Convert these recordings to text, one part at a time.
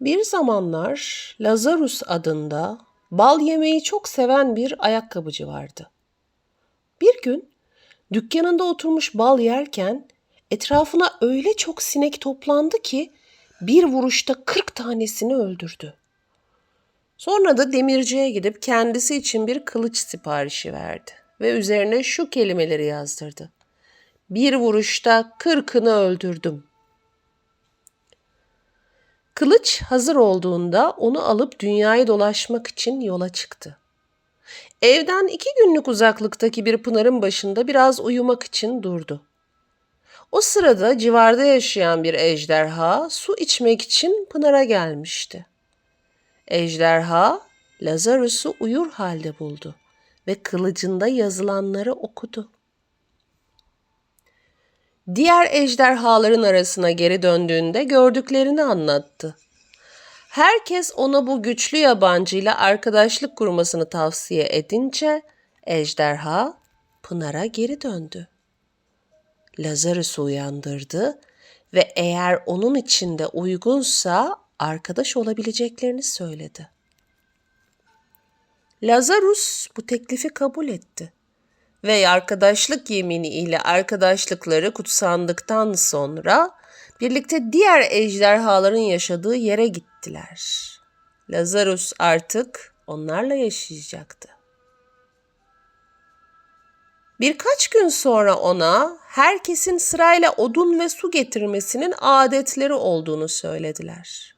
Bir zamanlar Lazarus adında bal yemeyi çok seven bir ayakkabıcı vardı. Bir gün dükkanında oturmuş bal yerken etrafına öyle çok sinek toplandı ki bir vuruşta 40 tanesini öldürdü. Sonra da demirciye gidip kendisi için bir kılıç siparişi verdi ve üzerine şu kelimeleri yazdırdı. Bir vuruşta kırkını öldürdüm. Kılıç hazır olduğunda onu alıp dünyayı dolaşmak için yola çıktı. Evden iki günlük uzaklıktaki bir pınarın başında biraz uyumak için durdu. O sırada civarda yaşayan bir ejderha su içmek için pınara gelmişti. Ejderha Lazarus'u uyur halde buldu ve kılıcında yazılanları okudu. Diğer ejderhaların arasına geri döndüğünde gördüklerini anlattı. Herkes ona bu güçlü yabancıyla arkadaşlık kurmasını tavsiye edince ejderha Pınar'a geri döndü. Lazarus'u uyandırdı ve eğer onun için de uygunsa arkadaş olabileceklerini söyledi. Lazarus bu teklifi kabul etti ve arkadaşlık yemini ile arkadaşlıkları kutsandıktan sonra birlikte diğer ejderhaların yaşadığı yere gittiler. Lazarus artık onlarla yaşayacaktı. Birkaç gün sonra ona herkesin sırayla odun ve su getirmesinin adetleri olduğunu söylediler.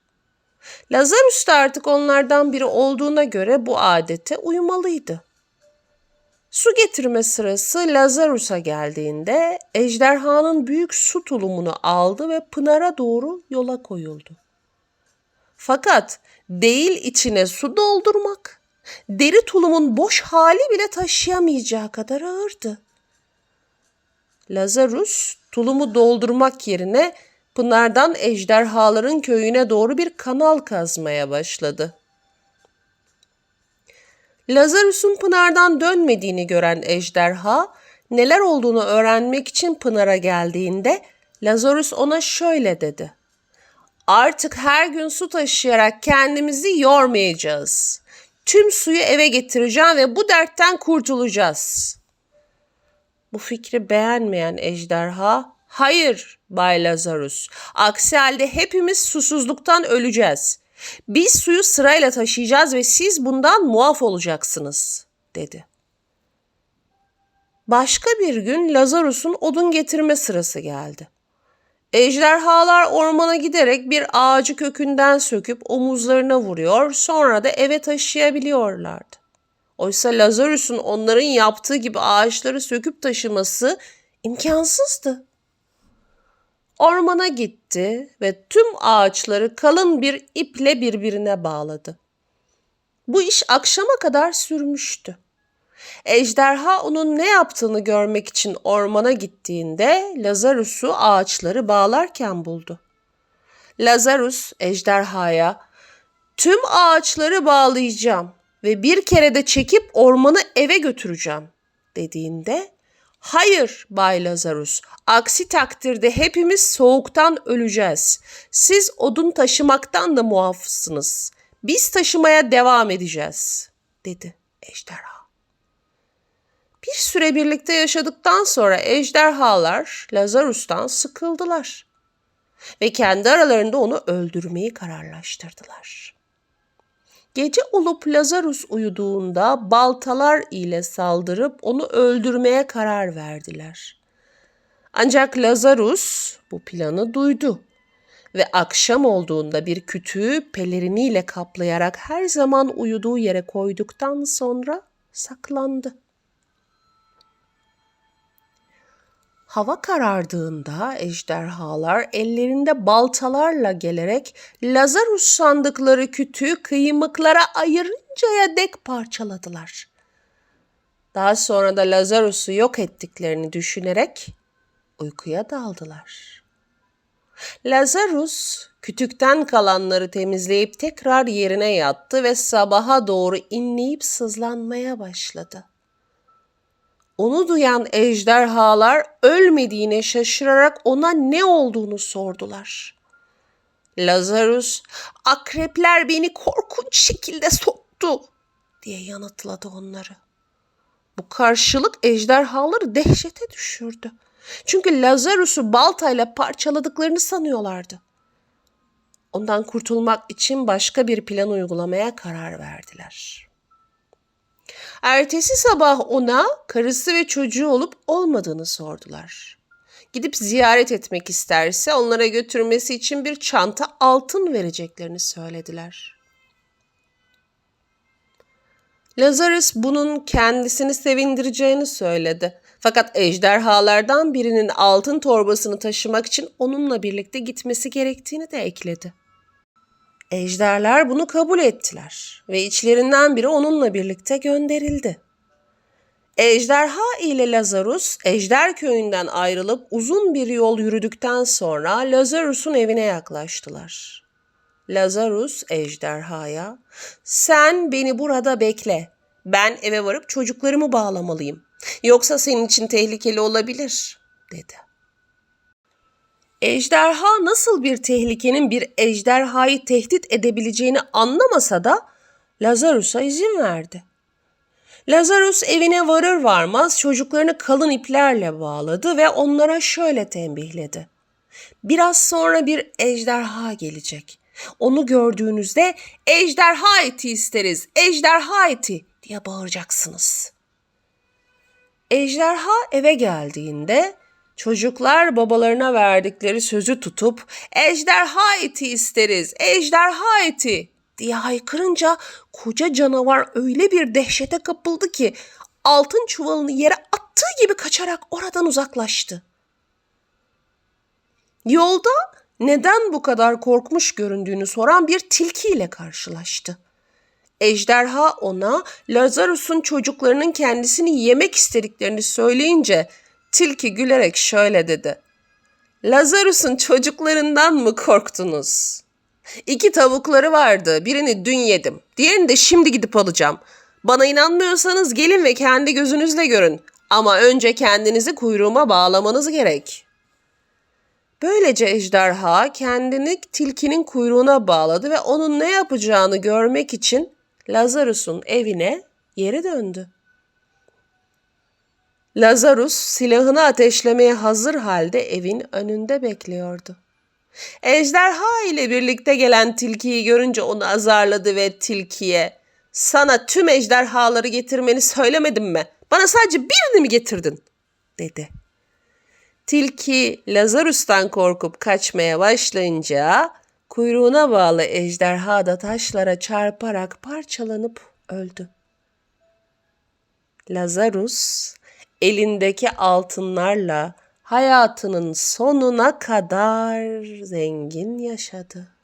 Lazarus da artık onlardan biri olduğuna göre bu adete uymalıydı. Su getirme sırası Lazarus'a geldiğinde ejderhanın büyük su tulumunu aldı ve Pınar'a doğru yola koyuldu. Fakat değil içine su doldurmak, deri tulumun boş hali bile taşıyamayacağı kadar ağırdı. Lazarus tulumu doldurmak yerine Pınar'dan ejderhaların köyüne doğru bir kanal kazmaya başladı. Lazarus'un Pınar'dan dönmediğini gören ejderha neler olduğunu öğrenmek için Pınar'a geldiğinde Lazarus ona şöyle dedi. Artık her gün su taşıyarak kendimizi yormayacağız. Tüm suyu eve getireceğim ve bu dertten kurtulacağız. Bu fikri beğenmeyen ejderha, hayır Bay Lazarus, aksi halde hepimiz susuzluktan öleceğiz. Biz suyu sırayla taşıyacağız ve siz bundan muaf olacaksınız, dedi. Başka bir gün Lazarus'un odun getirme sırası geldi. Ejderhalar ormana giderek bir ağacı kökünden söküp omuzlarına vuruyor, sonra da eve taşıyabiliyorlardı. Oysa Lazarus'un onların yaptığı gibi ağaçları söküp taşıması imkansızdı. Ormana gitti ve tüm ağaçları kalın bir iple birbirine bağladı. Bu iş akşama kadar sürmüştü. Ejderha onun ne yaptığını görmek için ormana gittiğinde Lazarus'u ağaçları bağlarken buldu. Lazarus ejderhaya tüm ağaçları bağlayacağım ve bir kere de çekip ormanı eve götüreceğim dediğinde Hayır Bay Lazarus. Aksi takdirde hepimiz soğuktan öleceğiz. Siz odun taşımaktan da muafsınız. Biz taşımaya devam edeceğiz, dedi ejderha. Bir süre birlikte yaşadıktan sonra ejderhalar Lazarus'tan sıkıldılar ve kendi aralarında onu öldürmeyi kararlaştırdılar. Gece olup Lazarus uyuduğunda baltalar ile saldırıp onu öldürmeye karar verdiler. Ancak Lazarus bu planı duydu ve akşam olduğunda bir kütüğü peleriniyle kaplayarak her zaman uyuduğu yere koyduktan sonra saklandı. Hava karardığında ejderhalar ellerinde baltalarla gelerek Lazarus sandıkları kütüğü kıymıklara ayırıncaya dek parçaladılar. Daha sonra da Lazarus'u yok ettiklerini düşünerek uykuya daldılar. Lazarus kütükten kalanları temizleyip tekrar yerine yattı ve sabaha doğru inleyip sızlanmaya başladı. Onu duyan ejderhalar ölmediğine şaşırarak ona ne olduğunu sordular. Lazarus, akrepler beni korkunç şekilde soktu diye yanıtladı onları. Bu karşılık ejderhaları dehşete düşürdü. Çünkü Lazarus'u baltayla parçaladıklarını sanıyorlardı. Ondan kurtulmak için başka bir plan uygulamaya karar verdiler. Ertesi sabah ona karısı ve çocuğu olup olmadığını sordular. Gidip ziyaret etmek isterse onlara götürmesi için bir çanta altın vereceklerini söylediler. Lazarus bunun kendisini sevindireceğini söyledi. Fakat ejderhalardan birinin altın torbasını taşımak için onunla birlikte gitmesi gerektiğini de ekledi. Ejderler bunu kabul ettiler ve içlerinden biri onunla birlikte gönderildi. Ejderha ile Lazarus, Ejder köyünden ayrılıp uzun bir yol yürüdükten sonra Lazarus'un evine yaklaştılar. Lazarus ejderhaya, sen beni burada bekle. Ben eve varıp çocuklarımı bağlamalıyım. Yoksa senin için tehlikeli olabilir, dedi. Ejderha nasıl bir tehlikenin bir ejderhayı tehdit edebileceğini anlamasa da Lazarus'a izin verdi. Lazarus evine varır varmaz çocuklarını kalın iplerle bağladı ve onlara şöyle tembihledi. Biraz sonra bir ejderha gelecek. Onu gördüğünüzde ejderha eti isteriz, ejderha eti diye bağıracaksınız. Ejderha eve geldiğinde çocuklar babalarına verdikleri sözü tutup ejderha eti isteriz, ejderha eti diye haykırınca koca canavar öyle bir dehşete kapıldı ki altın çuvalını yere attığı gibi kaçarak oradan uzaklaştı. Yolda neden bu kadar korkmuş göründüğünü soran bir tilkiyle karşılaştı. Ejderha ona Lazarus'un çocuklarının kendisini yemek istediklerini söyleyince tilki gülerek şöyle dedi. Lazarus'un çocuklarından mı korktunuz? İki tavukları vardı. Birini dün yedim. Diğerini de şimdi gidip alacağım. Bana inanmıyorsanız gelin ve kendi gözünüzle görün. Ama önce kendinizi kuyruğuma bağlamanız gerek.'' Böylece ejderha kendini tilkinin kuyruğuna bağladı ve onun ne yapacağını görmek için Lazarus'un evine geri döndü. Lazarus silahını ateşlemeye hazır halde evin önünde bekliyordu. Ejderha ile birlikte gelen tilkiyi görünce onu azarladı ve tilkiye "Sana tüm ejderhaları getirmeni söylemedim mi? Bana sadece birini mi getirdin?" dedi. Tilki Lazarus'tan korkup kaçmaya başlayınca kuyruğuna bağlı ejderha da taşlara çarparak parçalanıp öldü. Lazarus elindeki altınlarla hayatının sonuna kadar zengin yaşadı.